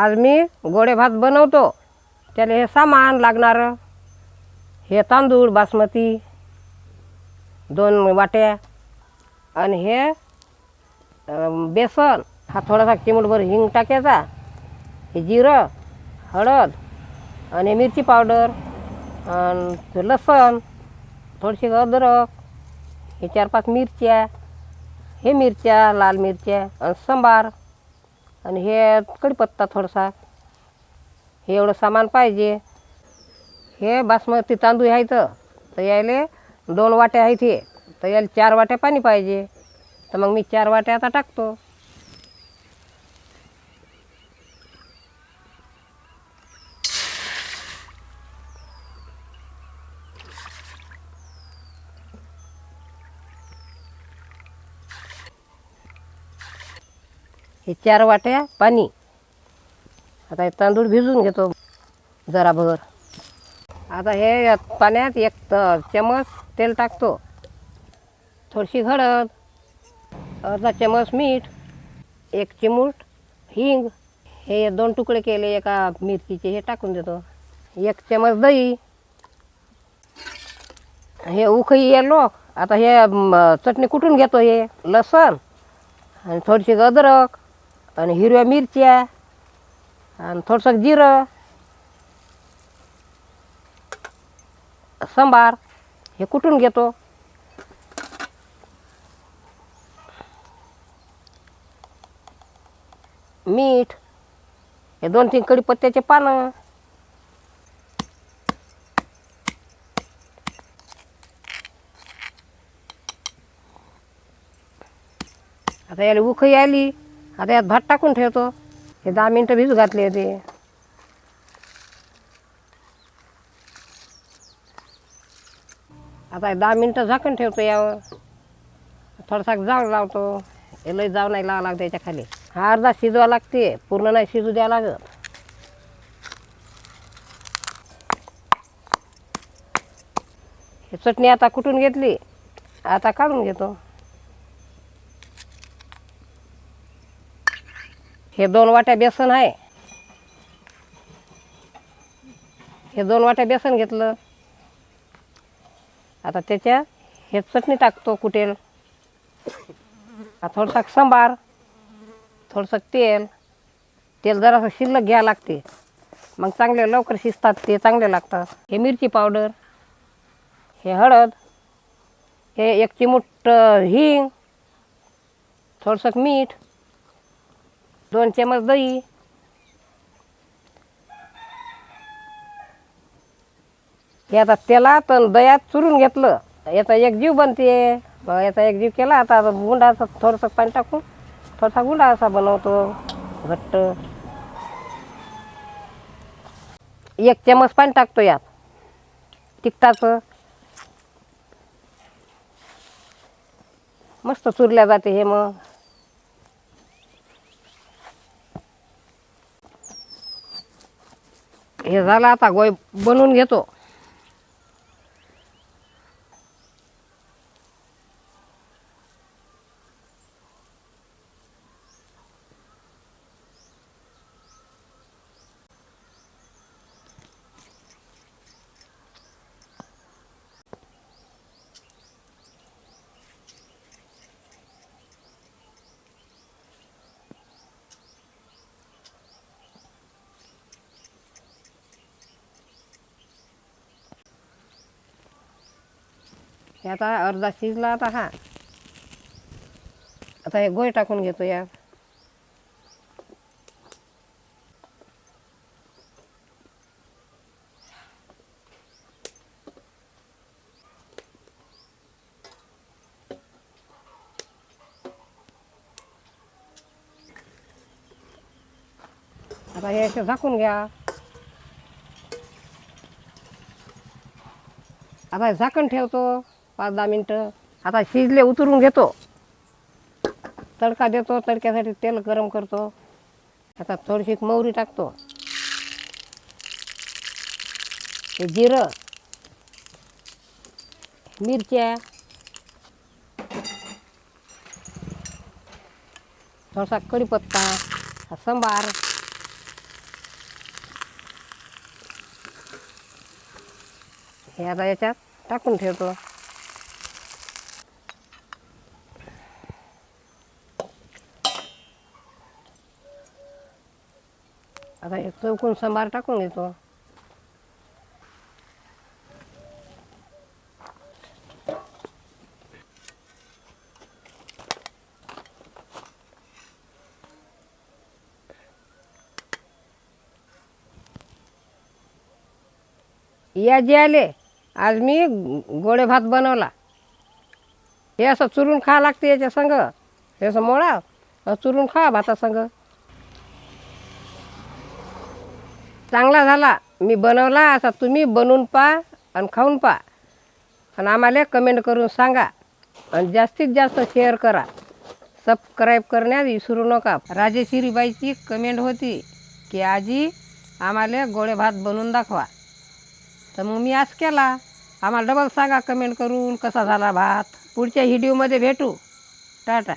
आज मी गोडे भात बनवतो. त्याला हे सामान लागणारं. हे तांदूळ बासमती दोन वाट्या आणि हे बेसन. हा थोडासा चिमूटभर हिंग टाकायचा. हे जिरं हळद आणि मिरची पावडर आणि लसण थोडीशी अद्रक हे चार पाच मिरच्या हे मिरच्या लाल मिरच्या आणि सांबार. आणि हे कढीपत्ता थोडासा. हे एवढं सामान पाहिजे. हे बासमती तांदूळ आहे तर यायले दोन वाट्या आहेत हे. तर याला चार वाट्या पाणी पाहिजे. तर मग मी चार वाट्या आता टाकतो. हे चार वाट्या पाणी. आता हे तांदूळ भिजून घेतो जराभर. आता हे पाण्यात एक चमच तेल टाकतो. थोडीशी हळद अर्धा चमच मीठ एक चिमूट हिंग. हे दोन तुकडे केले एका मिरचीचे हे टाकून देतो. एक चमच दही. हे उखई येलो. आता हे चटणी कुटून घेतो हे? लसण आणि थोडीशी अद्रक. आणि हिरव्या मिरच्या आणि थोडंसं जिरं सांबार हे कुठून घेतो? मीठ हे दोन तीन कडीपत्त्याचे पानं. आता याला उखई आली. आता यात भात टाकून ठेवतो. हे दहा मिनटं भिजू घातले होते आता दहा मिनटं झाकण ठेवतो यावर. थोडासा जाळ लावतो. हे लई जाव नाही लावा लागतं याच्या खाली. हा अर्धा शिजवा लागते. पूर्ण नाही शिजू द्यावं लागत. हे चटणी आता कुठून घेतली? आता काढून घेतो. हे दोन वाट्या बेसन आहे. हे दोन वाट्या बेसन घेतलं. आता त्याच्या हे चटणी टाकतो कुटेल. थोडंसं सांबार थोडंसं तेल. तेल जरासं शिल्लक घ्यावं लागते. मग चांगले लवकर शिजतात ते चांगले लागतात. हे मिरची पावडर हे हळद हे एक चिमूट हिंग थोडंसं मीठ दोन चमच दही. हे आता तेलात आणि दह्यात चुरून घेतलं. याचा एक जीव बनते. मग याचा एक जीव केला. आता गुंडाचा थोडंसं पाणी टाकून थोडासा गुंडा असा बनवतो. घट्ट. एक चमच पाणी टाकतो यात. तिखटाचं. मस्त चुरल्या जाते हे मग. हे झालं आता गोय बनवून घेतो. हे आता अर्धा शिजला आता हा. आता हे गोय टाकून घेतो या आता हे असे झाकून घ्या. आता हे झाकण ठेवतो. पाच दहा मिनटं. आता शिजले उतरून घेतो. तडका देतो तडक्यासाठी तेल गरम करतो. आता थोडीशी मोहरी टाकतो. हे जिरं मिरच्या थोडासा कढीपत्ता सांबार हे आता याच्यात टाकून ठेवतो. आता एक चौकून सांबार टाकून घेतो. या जे आले आज मी गोडे भात बनवला. हे असं चुरून खा लागते याच्या संग. हे असं मोळा चुरून खा भाता संग चांगला झाला. मी बनवला असा तुम्ही बनवून पा आणि खाऊन पा. आणि आम्हाला कमेंट करून सांगा. आणि जास्तीत जास्त शेअर करा. सबस्क्राईब करण्यात विसरू नका. राजेश्रीबाईची कमेंट होती की आजी आम्हाला गोळे भात बनवून दाखवा. तर मग मी आज केला. आम्हाला डबल सांगा कमेंट करून कसा झाला भात. पुढच्या व्हिडिओमध्ये भेटू. टाटा.